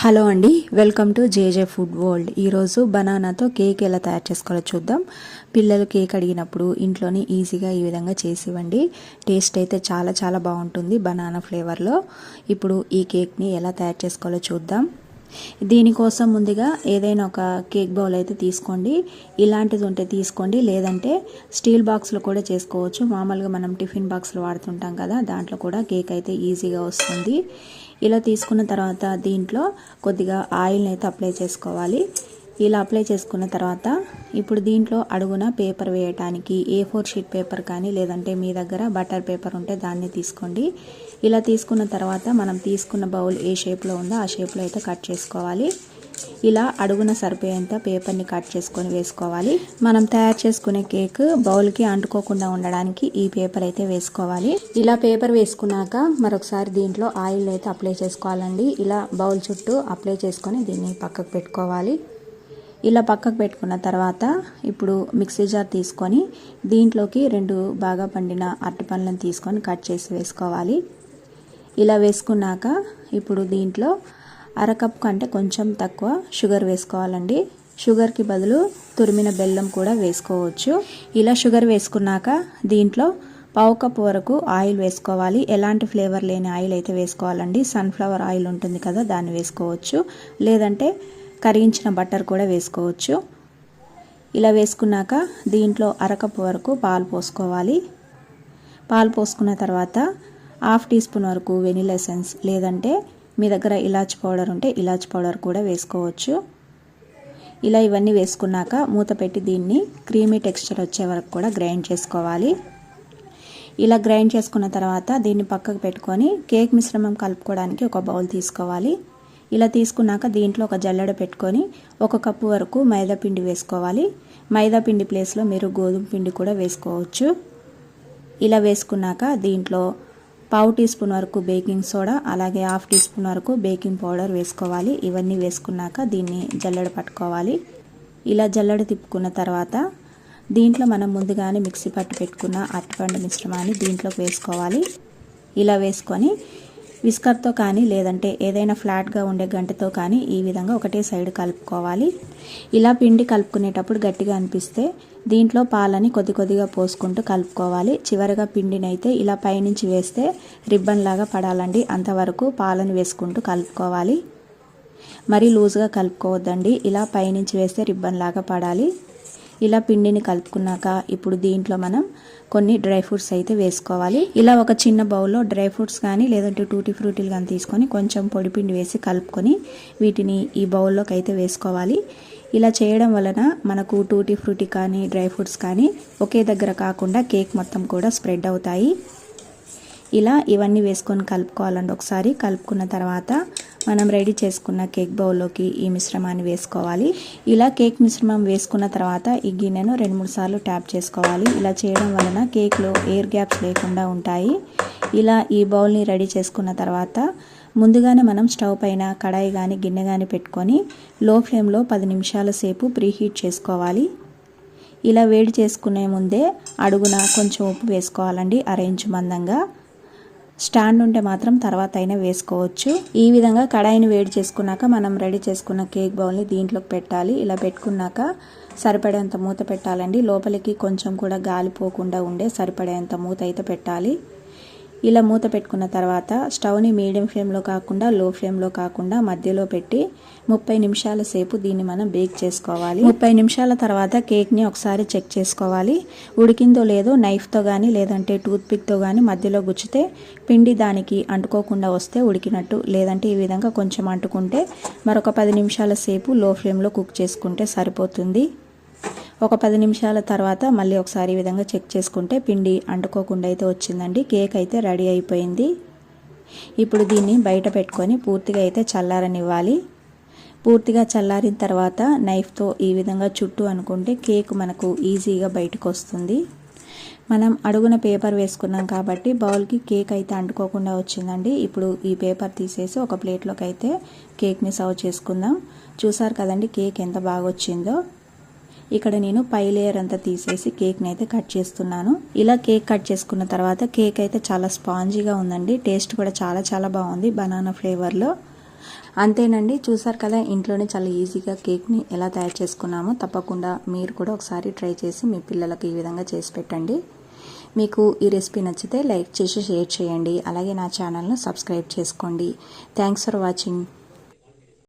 Hello అండి welcome to JJ food world. ఈరోజు బనానాతో కేక్ ఎలా తయారు చేసుకోవాలో చూద్దాం. పిల్లలు కేక్ అడిగినప్పుడు ఇంట్లోనే ఈజీగా ఈ విధంగా చేసివ్వండి. టేస్ట్ అయితే చాలా చాలా బాగుంటుంది బనానా ఫ్లేవర్లో. ఇప్పుడు ఈ కేక్ని ఎలా తయారు చేసుకోవాలో చూద్దాం. దీనికోసం ముందుగా ఏదైనా ఒక కేక్ బౌల్ అయితే తీసుకోండి. ఇలాంటిది ఉంటే తీసుకోండి. లేదంటే స్టీల్ బాక్స్లో కూడా చేసుకోవచ్చు. మామూలుగా మనం టిఫిన్ బాక్స్లో వాడుతుంటాం కదా దాంట్లో కూడా కేక్ అయితే ఈజీగా వస్తుంది. ఇలా తీసుకున్న తర్వాత దీంట్లో కొద్దిగా ఆయిల్ని అయితే అప్లై చేసుకోవాలి. ఇలా అప్లై చేసుకున్న తర్వాత ఇప్పుడు దీంట్లో అడుగున పేపర్ వేయటానికి ఏ ఫోర్ షీట్ పేపర్ కానీ లేదంటే మీ దగ్గర బటర్ పేపర్ ఉంటే దాన్ని తీసుకోండి. ఇలా తీసుకున్న తర్వాత మనం తీసుకున్న బౌల్ ఏ షేప్లో ఉందో ఆ షేప్లో అయితే కట్ చేసుకోవాలి. ఇలా అడుగున సరిపోయేంత పేపర్ని కట్ చేసుకొని వేసుకోవాలి. మనం తయారు చేసుకునే కేక్ బౌల్కి అంటుకోకుండా ఉండడానికి ఈ పేపర్ అయితే వేసుకోవాలి. ఇలా పేపర్ వేసుకున్నాక మరొకసారి దీంట్లో ఆయిల్ అయితే అప్లై చేసుకోవాలండి. ఇలా బౌల్ చుట్టూ అప్లై చేసుకొని దీన్ని పక్కకు పెట్టుకోవాలి. ఇలా పక్కకు పెట్టుకున్న తర్వాత ఇప్పుడు మిక్సీ జార్ తీసుకొని దీంట్లోకి రెండు బాగా పండిన అరటిపండ్లను తీసుకొని కట్ చేసి వేసుకోవాలి. ఇలా వేసుకున్నాక ఇప్పుడు దీంట్లో అరకప్ కంటే కొంచెం తక్కువ షుగర్ వేసుకోవాలండి. షుగర్కి బదులు తురిమిన బెల్లం కూడా వేసుకోవచ్చు. ఇలా షుగర్ వేసుకున్నాక దీంట్లో పావు కప్ వరకు ఆయిల్ వేసుకోవాలి. ఎలాంటి ఫ్లేవర్ లేని ఆయిల్ అయితే వేసుకోవాలండి. సన్ఫ్లవర్ ఆయిల్ ఉంటుంది కదా దాన్ని వేసుకోవచ్చు. లేదంటే కరిగించిన బట్టర్ కూడా వేసుకోవచ్చు. ఇలా వేసుకున్నాక దీంట్లో అరకప్పు వరకు పాలు పోసుకోవాలి. పాలు పోసుకున్న తర్వాత హాఫ్ టీ స్పూన్ వరకు వెనిలా ఎసెన్స్ లేదంటే మీ దగ్గర ఇలాచి పౌడర్ ఉంటే ఇలాచి పౌడర్ కూడా వేసుకోవచ్చు. ఇలా ఇవన్నీ వేసుకున్నాక మూత పెట్టి దీన్ని క్రీమీ టెక్స్చర్ వచ్చే వరకు కూడా గ్రైండ్ చేసుకోవాలి. ఇలా గ్రైండ్ చేసుకున్న తర్వాత దీన్ని పక్కకు పెట్టుకొని కేక్ మిశ్రమం కలుపుకోవడానికి ఒక బౌల్ తీసుకోవాలి. ఇలా తీసుకున్నాక దీంట్లో ఒక జల్లెడ పెట్టుకొని ఒక కప్పు వరకు మైదాపిండి వేసుకోవాలి. మైదాపిండి ప్లేస్లో మీరు గోధుమ పిండి కూడా వేసుకోవచ్చు. ఇలా వేసుకున్నాక దీంట్లో పావు టీ స్పూన్ వరకు బేకింగ్ సోడా అలాగే హాఫ్ టీ స్పూన్ వరకు బేకింగ్ పౌడర్ వేసుకోవాలి. ఇవన్నీ వేసుకున్నాక దీన్ని జల్లెడ పట్టుకోవాలి. ఇలా జల్లెడ తిప్పుకున్న తర్వాత దీంట్లో మనం ముందుగానే మిక్సీ పట్టు పెట్టుకున్న అరటిపండు మిశ్రమాన్ని దీంట్లోకి వేసుకోవాలి. ఇలా వేసుకొని విస్కర్తో కానీ లేదంటే ఏదైనా ఫ్లాట్గా ఉండే గంటతో కానీ ఈ విధంగా ఒకటే సైడ్ కలుపుకోవాలి. ఇలా పిండి కలుపుకునేటప్పుడు గట్టిగా అనిపిస్తే దీంట్లో పాలని కొద్ది కొద్దిగా పోసుకుంటూ కలుపుకోవాలి. చివరిగా పిండినైతే ఇలా పైనుంచి వేస్తే రిబ్బన్ లాగా పడాలండి. అంతవరకు పాలను వేసుకుంటూ కలుపుకోవాలి. మరీ లూజ్గా కలుపుకోవద్దండి. ఇలా పైనుంచి వేస్తే రిబ్బన్ లాగా పడాలి. ఇలా పిండిని కలుపుకున్నాక ఇప్పుడు దీంట్లో మనం కొన్ని డ్రై ఫ్రూట్స్ అయితే వేసుకోవాలి. ఇలా ఒక చిన్న బౌల్లో డ్రై ఫ్రూట్స్ కానీ లేదంటే టూటీ ఫ్రూటీలు కానీ తీసుకొని కొంచెం పొడి పిండి వేసి కలుపుకొని వీటిని ఈ బౌల్లోకి అయితే వేసుకోవాలి. ఇలా చేయడం వలన మనకు టూటీ ఫ్రూటీ కానీ డ్రై ఫ్రూట్స్ కానీ ఒకే దగ్గర కాకుండా కేక్ మొత్తం కూడా స్ప్రెడ్ అవుతాయి. ఇలా ఇవన్నీ వేసుకొని కలుపుకోవాలండి. ఒకసారి కలుపుకున్న తర్వాత మనం రెడీ చేసుకున్న కేక్ బౌల్లోకి ఈ మిశ్రమాన్ని వేసుకోవాలి. ఇలా కేక్ మిశ్రమం వేసుకున్న తర్వాత ఈ గిన్నెను రెండు మూడు సార్లు ట్యాప్ చేసుకోవాలి. ఇలా చేయడం వలన కేక్లో ఎయిర్ గ్యాప్స్ లేకుండా ఉంటాయి. ఇలా ఈ బౌల్ని రెడీ చేసుకున్న తర్వాత ముందుగానే మనం స్టవ్ పైన కడాయి కానీ గిన్నె కానీ పెట్టుకొని లో ఫ్లేమ్లో పది నిమిషాల సేపు ప్రీహీట్ చేసుకోవాలి. ఇలా వేడి చేసుకునే ముందే అడుగున కొంచెం ఉప్పు వేసుకోవాలండి. అరేంజ్ మందంగా. స్టాండ్ ఉంటే మాత్రం తర్వాత అయినా వేసుకోవచ్చు. ఈ విధంగా కడాయిని వేడి చేసుకున్నాక మనం రెడీ చేసుకున్న కేక్ బౌల్ని దీంట్లోకి పెట్టాలి. ఇలా పెట్టుకున్నాక సరిపడేంత మూత పెట్టాలండి. లోపలికి కొంచెం కూడా గాలి పోకుండా ఉండే సరిపడేంత మూత అయితే పెట్టాలి. ఇలా మూత పెట్టుకున్న తర్వాత స్టవ్ని మీడియం ఫ్లేమ్లో కాకుండా లో ఫ్లేమ్లో కాకుండా మధ్యలో పెట్టి ముప్పై నిమిషాల సేపు దీన్ని మనం బేక్ చేసుకోవాలి. ముప్పై నిమిషాల తర్వాత కేక్ని ఒకసారి చెక్ చేసుకోవాలి. ఉడికిందో లేదో నైఫ్తో కానీ లేదంటే టూత్పిక్తో కానీ మధ్యలో గుచ్చితే పిండి దానికి అంటుకోకుండా వస్తే ఉడికినట్టు. లేదంటే ఈ విధంగా కొంచెం అంటుకుంటే మరొక పది నిమిషాల సేపు లో ఫ్లేమ్లో కుక్ చేసుకుంటే సరిపోతుంది. ఒక పది నిమిషాల తర్వాత మళ్ళీ ఒకసారి ఈ విధంగా చెక్ చేసుకుంటే పిండి అంటుకోకుండా అయితే వచ్చిందండి. కేక్ అయితే రెడీ అయిపోయింది. ఇప్పుడు దీన్ని బయట పెట్టుకొని పూర్తిగా అయితే చల్లారనివ్వాలి. పూర్తిగా చల్లారిన తర్వాత నైఫ్తో ఈ విధంగా చుట్టూ అనుకుంటే కేక్ మనకు ఈజీగా బయటకు వస్తుంది. మనం అడుగున పేపర్ వేసుకున్నాం కాబట్టి బౌల్కి కేక్ అయితే అంటుకోకుండా వచ్చిందండి. ఇప్పుడు ఈ పేపర్ తీసేసి ఒక ప్లేట్లోకి అయితే కేక్ని సర్వ్ చేసుకుందాం. చూసారు కదండి కేక్ ఎంత బాగా వచ్చిందో. ఇక్కడ నేను పై లేయర్ అంతా తీసేసి కేక్ని అయితే కట్ చేస్తున్నాను. ఇలా కేక్ కట్ చేసుకున్న తర్వాత కేక్ అయితే చాలా స్పాంజీగా ఉందండి. టేస్ట్ కూడా చాలా చాలా బాగుంది బనానా ఫ్లేవర్లో అంతేనండి చూసారు కదా ఇంట్లోనే చాలా ఈజీగా కేక్ని ఎలా తయారు చేసుకున్నామో తప్పకుండా మీరు కూడా ఒకసారి ట్రై చేసి మీ పిల్లలకు ఈ విధంగా చేసి పెట్టండి. మీకు ఈ రెసిపీ నచ్చితే లైక్ చేసి షేర్ చేయండి. అలాగే నా ఛానల్ను సబ్స్క్రైబ్ చేసుకోండి. Thanks for watching